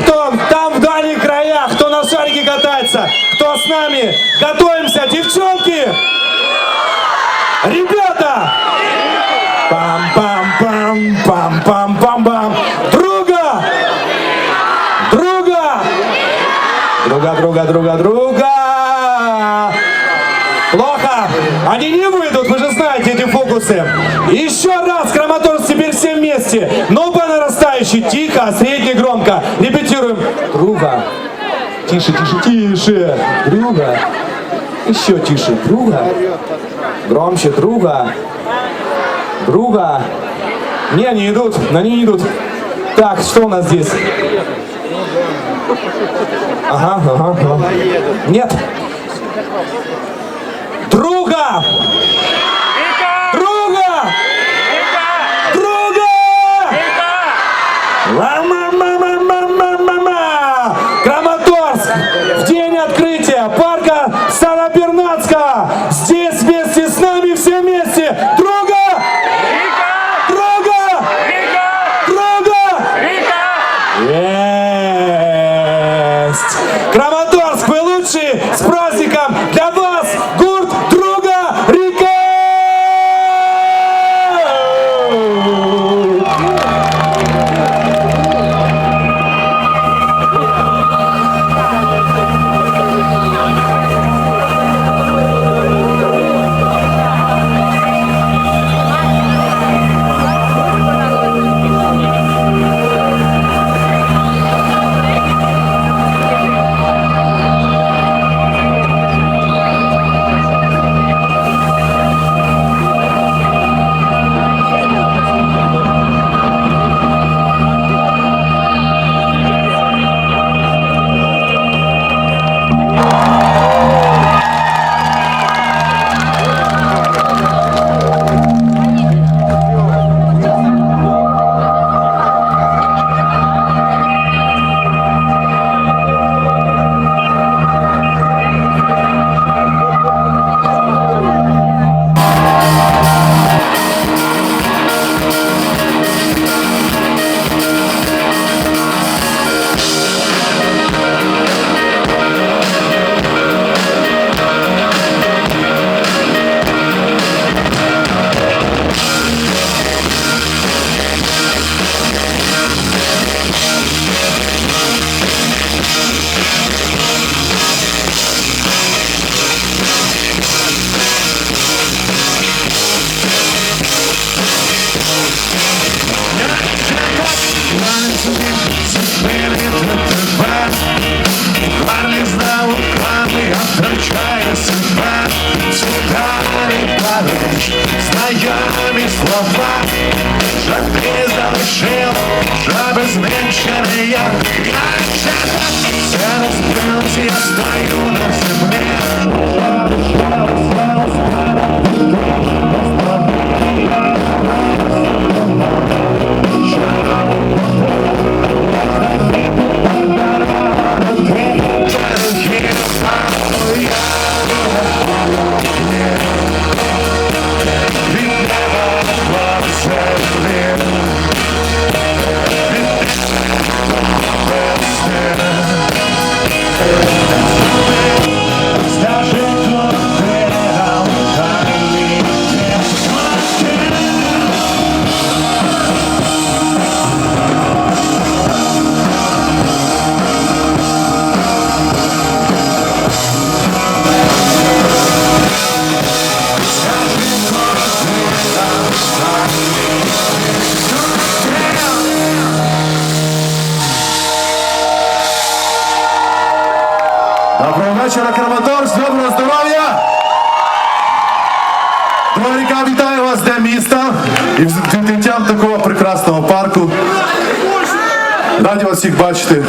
кто там в дальних краях, кто на шарике катается, кто с нами. Готовимся, девчонки! Ребята! Пам-пам-пам, пам-пам-пам-пам. Друга! Друга! Друга, друга, друга, друга! Плохо! Они не выйдут, вы же знаете эти фокусы. Еще раз, Краматорск, теперь все вместе. Но по нарастающей. Тихо, средне, громко. Репетируем. Друга. Тише, тише, тише. Друга. Еще тише. Друга. Громче. Друга. Друга. Не, они идут. На не идут. Так, что у нас здесь? Ага, ага, ага. Нет. Друга! Зменшений я Це розбилось, я стою на землі і з відкриттям такого прекрасного парку. Раді вас всіх бачити.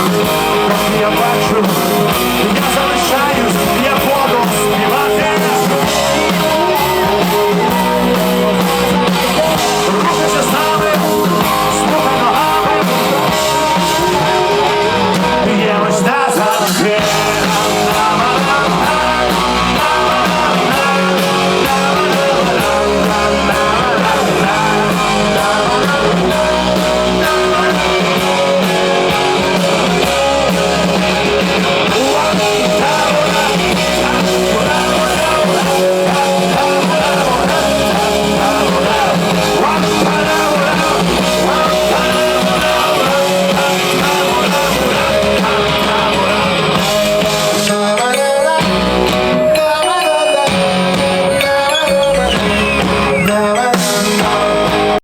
of your bathroom. Because I'm